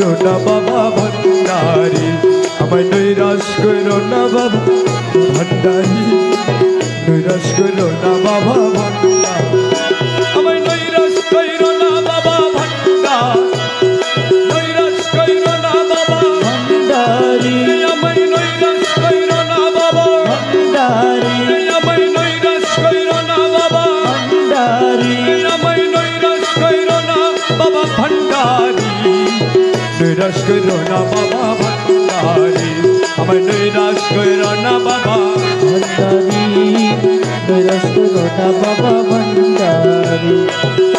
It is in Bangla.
কইরো না বাবা ভণ্ডারি আমায় নৈরাশ কইরো না বাবা ভণ্ডারি নৈরাশ কইরো না বাবা নৈরাশ করো না বাবা, ভান্ডারি। আমায় নৈরাশ করো না বাবা, ভান্ডারি। নৈরাশ করো না বাবা, ভান্ডারি।